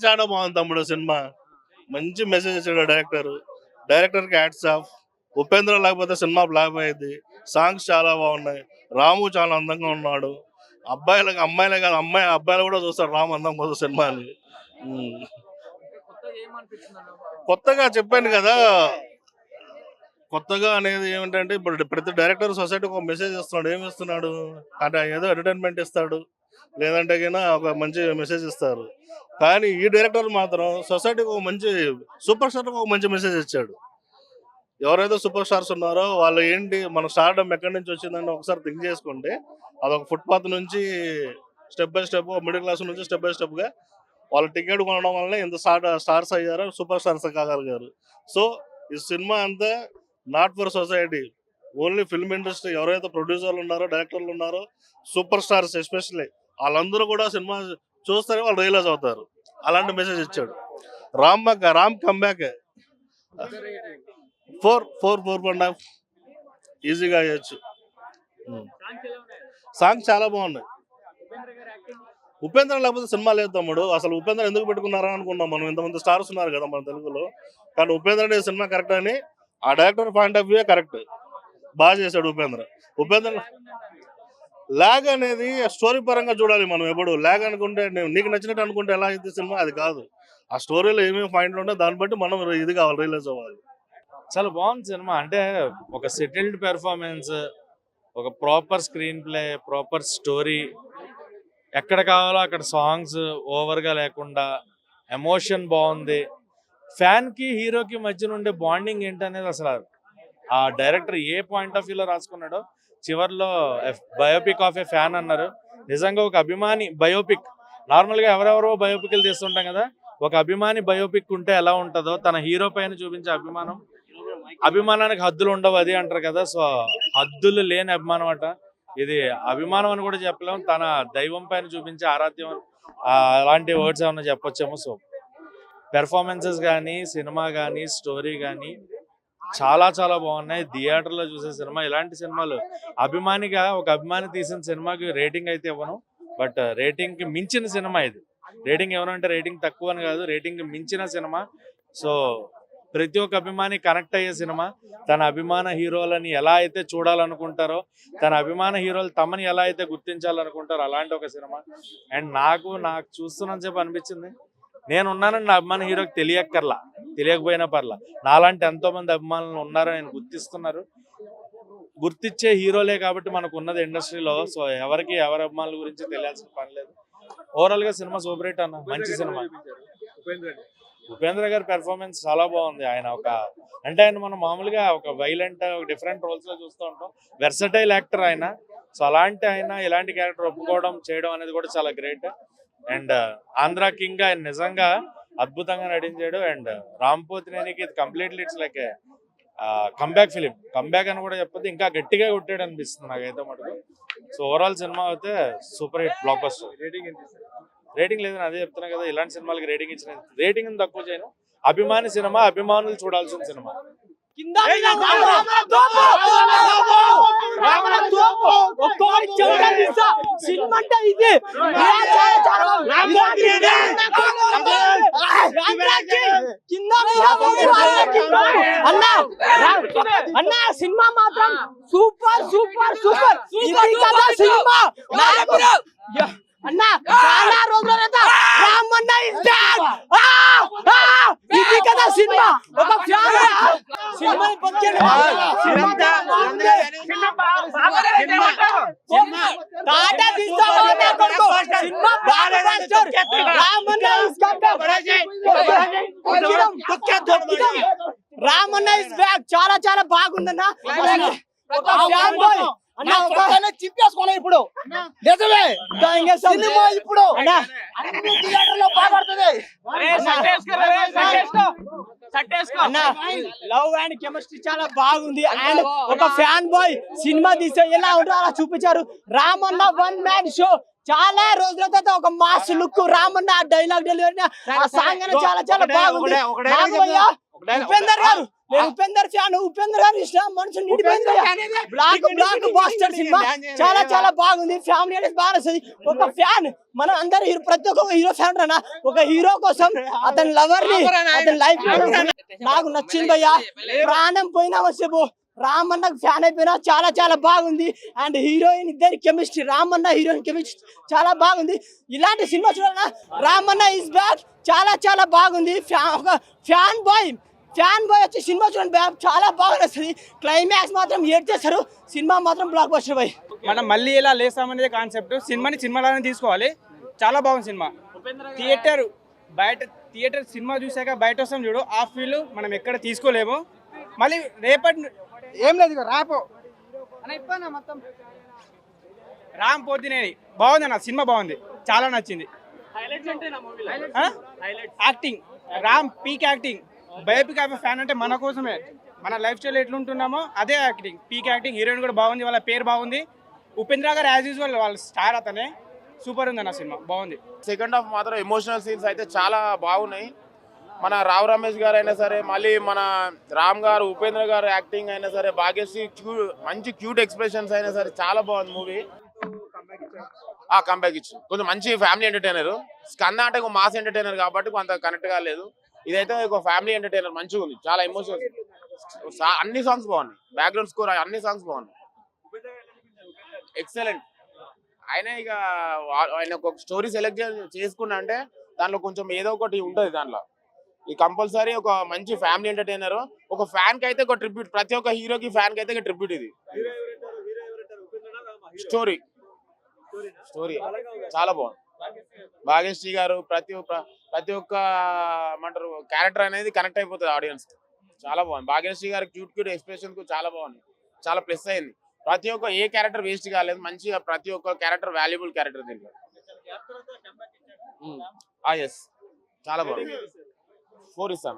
చాలా బాగుంది తమ్ముడు సినిమా. మంచి మెసేజ్ ఇచ్చాడు డైరెక్టర్ డైరెక్టర్కి హ్యాట్స్ ఆఫ్ ఉపేంద్ర లేకపోతే సినిమా బ్లాక్ అయ్యింది సాంగ్స్ చాలా బాగున్నాయి. రాము చాలా అందంగా ఉన్నాడు. అబ్బాయిలకు అమ్మాయిలే కాదు అమ్మాయి అబ్బాయిలు కూడా చూస్తారు రాము అందం కోసం సినిమాని. కొత్తగా చెప్పాను కదా. కొత్తగా అనేది ఏమిటంటే ఇప్పుడు ప్రతి డైరెక్టర్ సొసైటీ ఒక మెసేజ్ ఇస్తున్నాడు. ఏమి ఇస్తున్నాడు? అంటే ఏదో ఎంటర్టైన్మెంట్ ఇస్తాడు. లేదంటే ఒక మంచి మెసేజ్ ఇస్తారు. కానీ ఈ డైరెక్టర్ మాత్రం సొసైటీకి ఒక మంచి సూపర్ స్టార్కి ఒక మంచి మెసేజ్ ఇచ్చాడు. ఎవరైతే సూపర్ స్టార్స్ ఉన్నారో వాళ్ళు ఏంటి మన స్టార్డమ్ ఎక్కడి నుంచి వచ్చిందని ఒకసారి థింక్ చేసుకుంటే అదొక ఫుట్పాత్ నుంచి step by step middle class నుంచి స్టెప్ బై స్టెప్గా వాళ్ళు టికెట్ కొనడం వల్ల ఇంత స్టార్ స్టార్స్ అయ్యారు సూపర్ స్టార్స్ కాగలిగారు. సో ఈ సినిమా అంతా not for society only film industry ఎవరైతే ప్రొడ్యూసర్లు ఉన్నారో డైరెక్టర్లు ఉన్నారో సూపర్ స్టార్స్ ఎస్పెషల్లీ వాళ్ళందరూ కూడా సినిమా చూస్తేనే వాళ్ళు రియలైజ్ అవుతారు. అలాంటి మెసేజ్ ఇచ్చాడు. Ram back Ram come back four four four point half ఈజీగా అయ్యొచ్చు సాంగ్ సాంగ్స్ చాలా బాగున్నాయి. ఉపేంద్ర ఉపేంద్ర లేకపోతే సినిమా లేదు తమ్ముడు. అసలు ఉపేంద్ర ఎందుకు పెట్టుకున్నారా అనుకున్నాం మనం. ఇంతమంది స్టార్స్ ఉన్నారు కదా మన తెలుగులో. కానీ ఉపేంద్ర అనే సినిమా కరెక్ట్ అని ఆ director point of view correct. బాగా చేశాడు ఉపేంద్ర. ఉపేంద్ర లాగ్ అనేది స్టోరీ పరంగా చూడాలి మనం ఎప్పుడు. లాగ్ అనుకుంటే నీకు నచ్చినట్టు అనుకుంటే ఎలా అయితే సినిమా? అది కాదు. ఆ స్టోరీలో ఏమేమి పాయింట్లు ఉంటాయి దాన్ని బట్టి మనం ఇది కావాలి రియలైజ్ అవ్వాలి. చాలా బాగుంది సినిమా. అంటే ఒక సెటిల్డ్ పెర్ఫార్మెన్స్ ఒక proper screenplay proper story ఎక్కడ కావాలో అక్కడ సాంగ్స్ ఓవర్గా లేకుండా ఎమోషన్ బాగుంది. ఫ్యాన్కి హీరోకి మధ్యన ఉండే బాండింగ్ ఏంటనేది అసలు ఆ డైరెక్టర్ ఏ పాయింట్ ఆఫ్ వ్యూలో రాసుకున్నాడో చివర్లో బయోపిక్ ఆఫ్ ఏ ఫ్యాన్ అన్నారు. నిజంగా ఒక అభిమాని బయోపిక్ నార్మల్గా ఎవరెవరో బయోపిక్లు తీస్తుంటాం కదా ఒక అభిమాని బయోపిక్ ఉంటే ఎలా ఉంటుందో తన హీరో పైన చూపించే అభిమానం. అభిమానానికి హద్దులు ఉండవు అది అంటారు కదా సో హద్దులు లేని అభిమానం అట. ఇది అభిమానం అని కూడా చెప్పలేము తన దైవం పైన చూపించే ఆరాధ్యం అలాంటి వర్డ్స్ ఏమన్నా చెప్పొచ్చేమో సో. పెర్ఫార్మెన్సెస్ కానీ సినిమా కానీ స్టోరీ కానీ చాలా చాలా బాగున్నాయి. థియేటర్లో చూసే సినిమా ఇలాంటి సినిమాలు. అభిమానిగా ఒక అభిమాని తీసిన సినిమాకి రేటింగ్ అయితే ఇవ్వను. బట్ రేటింగ్కి మించిన సినిమా ఇది. రేటింగ్ ఏమనంటే రేటింగ్ తక్కువ అని కాదు రేటింగ్ మించిన సినిమా. సో ప్రతి ఒక్క అభిమాని కనెక్ట్ అయ్యే సినిమా. తన అభిమాన హీరోలని ఎలా అయితే చూడాలనుకుంటారో తన అభిమాన హీరోలు తమని ఎలా అయితే గుర్తించాలనుకుంటారో అలాంటి ఒక సినిమా. అండ్ నాకు నాకు చూస్తున్నంత సేపు అనిపించింది. నేను ఉన్నానని నా అభిమాన హీరోకి తెలియక్కర్లా. తెలియకపోయినా పర్లా. నాలాంటి ఎంతో మంది అభిమానులు ఉన్నారని నేను గుర్తిస్తున్నారు. గుర్తించే హీరోలే కాబట్టి మనకు ఉన్నది ఇండస్ట్రీలో సో ఎవరికి ఎవరి అభిమానుల గురించి తెలియాల్సిన పని లేదు. ఓవరాల్గా సినిమా సూపర్ హిట్ అన్న. మంచి సినిమా. ఉపేంద్ర గారు. పెర్ఫార్మెన్స్ చాలా బాగుంది. ఆయన ఒక అంటే ఆయన మనం మామూలుగా ఒక వైలెంట్ డిఫరెంట్ రోల్స్లో చూస్తూ ఉంటాం. వెర్సటైల్ యాక్టర్ ఆయన. సో అలాంటి ఆయన ఇలాంటి క్యారెక్టర్ ఒప్పుకోవడం చేయడం అనేది కూడా చాలా గ్రేట్ అండ్ ఆంధ్ర కింగ్ ఆయన నిజంగా అద్భుతంగా నటించాడు. అండ్ రామ్ పోతినేనికి ఇది completely it's like comeback film comeback అని కూడా చెప్పొద్దు ఇంకా గట్టిగా కొట్టాడు అనిపిస్తుంది నాకైతే మటుకు. సో ఓవరాల్ సినిమా అయితే super hit blockbuster rating? Rating లేదని అదే చెప్తున్నా కదా ఇలాంటి సినిమాలకి రేటింగ్ ఇచ్చిన రేటింగ్ తక్కువ చేయను. అభిమాని సినిమా అభిమానులు చూడాల్సిన సినిమా. కింద మీద రామణ తోపు రామణ తోపు ఒక్కొక్కటి చెవుడా తీస్తా సినిమా అంటే ఇది కింద మీద అన్న అన్న సినిమా మాత్రం సూపర్ సూపర్ సూపర్ ఇది కదా సినిమా నాయకుడు అన్న చాలా రోజుల తర్వాత రామన్న ఇస్ బ్యాక్ ఇది కదా సినిమా ఒక ఫ్యాన్ రామన్న ఇస్ బ్యాక్ చాలా చాలా బాగుందన్న. చింపేసుకోలే ఇప్పుడు. నిజమే. సినిమా ఇప్పుడు. అన్న. అన్ని థియేటర్లో బాగుపడుతుంది అన్న లవ్ అండ్ కెమిస్ట్రీ చాలా బాగుంది. అండ్ ఒక ఫ్యాన్ బాయ్ సినిమా తీస్తే ఎలా ఉంటుందో అలా చూపించారు. Ramanna one man show. చాలా రోజుల తర్వాత ఒక mass look. Ramanna dialogue delivery ఆ సాంగ్ చాలా చాలా బాగుంది. ఉపేందర్ గారు. నేను ఉపేందర్ ఫ్యాన్ ఉపేందర్ గారు ఇష్టం మనసు నిండిపోయింది బ్లాక్ బ్లాక్ బాస్టర్ సినిమా చాలా చాలా బాగుంది. ఫ్యామిలీ అనేది బాగా వస్తుంది ఒక ఫ్యాన్ మనం అందరు హీరో ప్రతి ఒక్క హీరో ఫ్యాన్ రానా ఒక హీరో కోసం అతని లవర్ని అతని లైఫ్ నాకు నచ్చింది భయ్యా. ప్రాణం పోయినా వస్తే పో. రామన్న ఫ్యాన్ అయిపోయినా చాలా చాలా బాగుంది. అండ్ హీరోయిన్ ఇద్దరి కెమిస్ట్రీ రామన్న హీరోయిన్ కెమిస్ట్రీ చాలా బాగుంది. ఇలాంటి సినిమా చూడాలన్నా రామన్న ఇస్ బ్యాక్ చాలా చాలా బాగుంది. Fan boy. ఫ్యాన్ బాయ్ వచ్చి సినిమా చూడండి చాలా బాగా నచ్చుతుంది క్లైమాక్స్ మాత్రం ఏడ్ చేస్తారు సినిమా మాత్రం బ్లాక్ బస్టర్ బాయ్ మనం మళ్ళీ ఇలా లేస్తామనేది కాన్సెప్ట్ సినిమాని సినిమాలానే తీసుకోవాలి. చాలా బాగుంది సినిమా. థియేటర్ బయట థియేటర్ సినిమా చూసాక బయట వస్తాం చూడు. ఆ ఫీల్ మనం ఎక్కడ తీసుకోలేము. మళ్ళీ రేపటి ఏం లేదు రాపో. రామ్ పోతినేని. బాగుంది అన్న సినిమా బాగుంది. చాలా నచ్చింది. Acting Ram peak acting biopic of fan అంటే మన కోసమే. మన లైఫ్ స్టైల్ ఎట్లుంటున్నామో అదే యాక్టింగ్. పీక్ యాక్టింగ్ హీరోయిన్ కూడా బాగుంది వాళ్ళ పేరు బాగుంది. ఉపేంద్ర గారు యాజ్ యూజువల్ వాళ్ళ స్టార్ అతనే. సూపర్ ఉంది అన్న సినిమా బాగుంది. సెకండ్ హాఫ్ మాత్రం ఎమోషనల్ సీన్స్ అయితే చాలా బాగున్నాయి. మన రావు రమేష్ గారు అయినా సరే మళ్ళీ మన రామ్ గారు ఉపేంద్ర గారు యాక్టింగ్ అయినా సరే భాగ్యశ్రీ క్యూ మంచి క్యూట్ ఎక్స్ప్రెషన్స్ అయినా సరే చాలా బాగుంది మూవీ ఆ కంబ్యాక్ ఇచ్చు కొంచెం మంచి ఫ్యామిలీ ఎంటర్టైనర్ స్కంద అంటే మాస్ ఎంటర్టైనర్ కాబట్టి కొంత కనెక్ట్ కాలేదు. ఇదైతే ఒక ఫ్యామిలీ ఎంటర్టైనర్ మంచిగా ఉంది. చాలా ఎమోషనల్ అన్ని సాంగ్స్ బాగున్నాయి. బ్యాక్గ్రౌండ్ స్కోర్ అన్ని సాంగ్స్ బాగున్నాయి. ఎక్సలెంట్ ఆయన ఇక ఆయన ఒక స్టోరీ సెలెక్ట్ చేసుకున్నా అంటే దాంట్లో కొంచెం ఏదో ఒకటి ఉంటుంది దాంట్లో. ఈ కంపల్సరీ ఒక మంచి ఫ్యామిలీ ఎంటర్టైనర్ ఒక ఫ్యాన్కి అయితే ఒక ట్రిబ్యూట్ ప్రతి ఒక్క హీరోకి ఫ్యాన్కి అయితే ఒక ట్రిబ్యూట్ ఇది స్టోరీ స్టోరీ చాలా బాగుంది. భాగ్యశ్రీ గారు ప్రతి ఒక్క ప్రతి ఒక్క ఏమంటారు క్యారెక్టర్ అనేది కనెక్ట్ అయిపోతుంది ఆడియన్స్ చాలా బాగుంది. భాగ్యశ్రీ గారి క్యూట్ క్యూట్ ఎక్స్ప్రెషన్కు చాలా బాగుంది. చాలా ప్లస్ అయింది. ప్రతి ఒక్క ఏ క్యారెక్టర్ వేస్ట్ కాలేదు. మంచిగా ప్రతి ఒక్క క్యారెక్టర్ వాల్యుబుల్ క్యారెక్టర్ దీంట్లో ఎస్ చాలా బాగుంది. ఫోర్ ఇస్తాను?